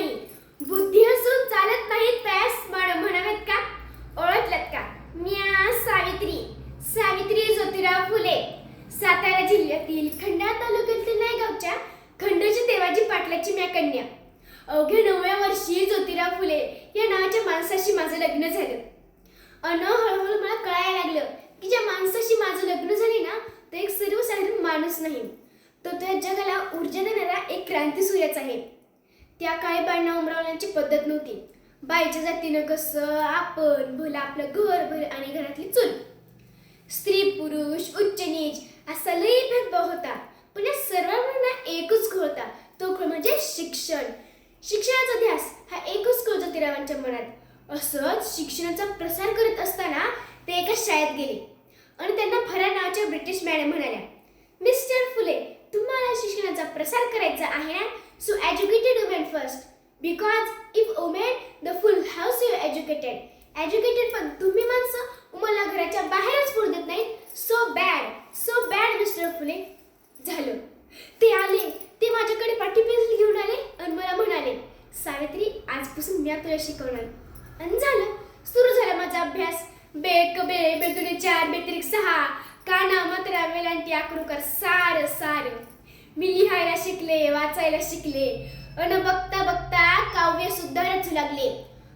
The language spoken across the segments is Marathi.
नाही. बुद्धी असून चालत नाहीत पॅस म्हणावेत का? ओळखलत का? म्या सावित्री. सावित्री ज्योतिराव फुले. सातारा जिल्ह्यातील खंडा तालुक्यातील नायगावच्या खंडोजी देवाजी पाटलाची म्या कन्या. अवघ्या नवव्या वर्षी ज्योतिराव फुले या नावाच्या माणसाशी माझं लग्न झालं. अन हळूहळू मला कळायला लागलं की ज्या माणसाशी माझं लग्न झाले ना तो एक सर्वसाधारण माणूस नाही. तो त्या जगाला ऊर्जा देणारा एक क्रांती सूर्याच आहे. त्या काही बाळणा उमरावण्याची पद्धत नव्हती. बाईच्या जातीनं कसं आपण भलं आपलं घर भर आणि घरातली चूल. स्त्री पुरुष उच्च नीच असा लई भेदभाव होता. पण या सर्वांना एकच खोळ होता. तो खोळ म्हणजे शिक्षण. शिक्षणाचा ध्यास हा एकच खूळ ज्योतिरावांच्या मनात. असंच शिक्षणाचा प्रसार करत असताना ते एका शाळेत गेले. आणि त्यांना फरा नावाच्या ब्रिटिश मॅडम म्हणाल्या मिस्टर फुले तुम्हाला शिक्षणाचा प्रसार करायचा आहे ना? So educated women first because if women, the full house you educated educated पण तुम्ही माणसं मला घराच्या बाहेरच पडू देत नाहीत. So bad so bad mister Phule झालं. ते आले ते माझ्याकडे पाठी पेन्सिल घेऊन आले आणि मला म्हणाले सावित्री आजपासून मी तुला शिकवणार. आणि झालं. सुरू झाला माझा अभ्यास. बेक बे बेदुने चार बेत्रिक सहा. काना मत्रा वेलांटी आकृकार सार सार. मी लिहायला शिकले वाचायला शिकले. अन बघता बघता काव्य सुद्धा रचू लागले.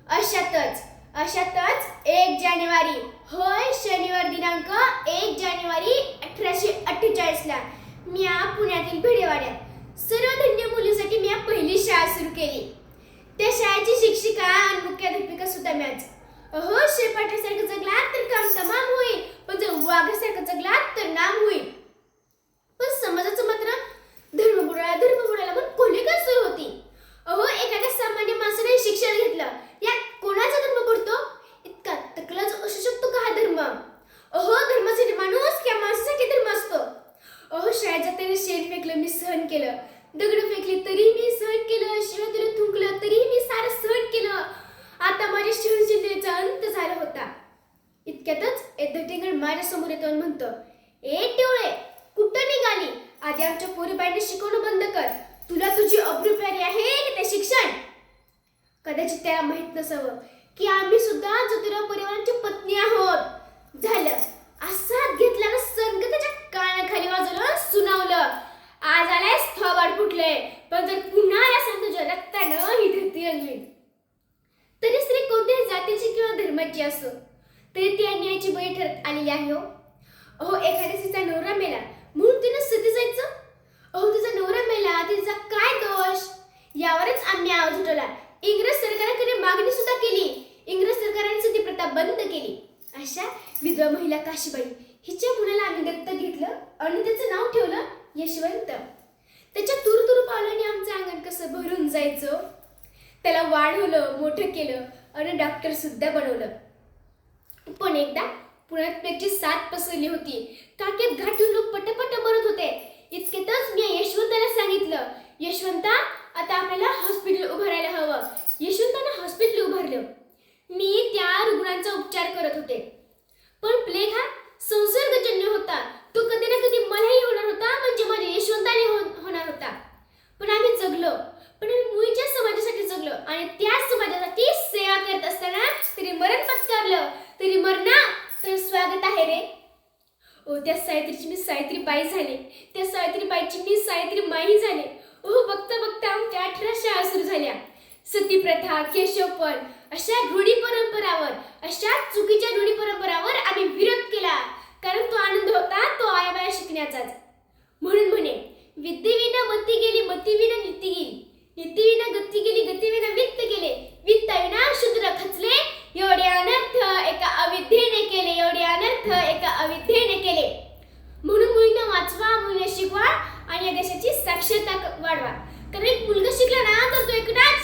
अशातच अशातच एक जानेवारी होय शनिवार दिनांक एक जानेवारी अठराशे अठ्ठेचाळीस ला पुण्यातील भिडेवाड्यात. सर्वधन्य मुलीसाठी मी पहिली शाळा सुरू केली. त्या शाळेची शिक्षिका आणि मुख्याध्यापिका सुद्धा म्याच. अहो शेपाट्यासारखं जगला तर काम तमाम होईल. पण जर वाघासारखं जगला तर नाम होईल पण समाजाचं मात्र धर्म बुडाला धर्म बुडाला पण कोणी काय सुरू होती अहो एखाद्या सामान्य माणसाने शिक्षण घेतलं यात कोणाचा धर्म पडतो इतका टकला जो असू शकतो का हा धर्म अहो धर्मासाठी माणूस किंवा माणसासाठी धर्म असतो अहो शाळेत जाताना शेण फेकलं मी सहन केलं. दगड फेकली तरी मी सहन केलं शिवाय थुंकलं तरी मी सारं सहन केलं. आता माझ्या सहनशीलतेचा अंत झाला होता. इतक्यातच एक माझ्यासमोर येतो म्हणतो ए टिवळे कुठं निघाली? आधी आमच्या पोरीबाईने शिकवणं बंद कर. तुला तुझी अब्रू प्यारी आहे की ते शिक्षण? कदाचित त्याला माहीत नसावं की आम्ही सुद्धा ज्योतिराव परिवाराची पत्नी आहोत. झालं. असा घेतल्यानं संगताच्या किंवा असो. तरी ती अन्यायाची बळी ठरत आलेली आहे हो. अहो एखाद्या तिचा नवरा मेला म्हणून तिनं सती जायचं? अहो तिचा नवरा मेला तिचा काय दोष? यावरच आम्ही आवाज उठवला. इंग्रज सरकारकडे मागणी सुद्धा केली. इंग्रज सरकारने सती प्रथा बंद केली. अशा विधवा महिला काशीबाई हिच्या मुलाला आम्ही दत्तक घेतलं आणि त्याचं नाव ठेवलं यशवंत. त्याच्या तुरतुर पावलाने आमचं अंगण कसं भरून जायचं? त्याला वाढवलं मोठं केलं आणि डॉक्टर सुद्धा बनवलं. पण एकदा पुण्यात पेटची साथ पसरली होती. काकेत घाटून लोक पटपट मरत होते. इतकेतच मी यशवंताला सांगितलं यशवंता आता आपल्याला हॉस्पिटल उभारायला हवं. यशवंतानं हॉस्पिटल उभारलं. मी त्या रुग्णांचा उपचार करत होते. पण प्लेग हा संसर्गजन्य होता. तो कधी ना कधी मलाही होणार होता म्हणजे माझ्या यशवंताने हो- होणार होता. पण आम्ही जगलो. पण आम्ही मुळीच्या समाजासाठी जगलो आणि त्या समाजासाठी सेवा करत असताना तरी मरण पत्करलं तरी मरणा तर स्वागत आहे रे ओ त्या सायत्रीची मी सावित्री बाई झाले. त्या सावित्री बाईची मी सायत्री माई झाले. ओ बघता बघता आमच्या अठरा शाळा सुरू झाल्या. सती प्रथा केशवपण अशा रूढी परंपरावर अशा चुकीच्या रूढी परंपरावर आम्ही विरोध केला. कारण तो आनंद होता तो आयाबाया शिकण्याचाच. म्हणून म्हणे विद्येविना मती गेली मतीविना नीती गेली. नीतीविना गती गेली गतीविना वित्त गेले. वित्ताविना शूद्र खचले एवढे अनर्थ एका अविद्येने केले एवढे अनर्थ एका अविद्येने केले म्हणून मुलींना वाचवा मुलींना शिकवा आणि या देशाची साक्षरता क- वाढवा कारण एक मुलगा शिकला ना तर तो एकटाच एक मुलगा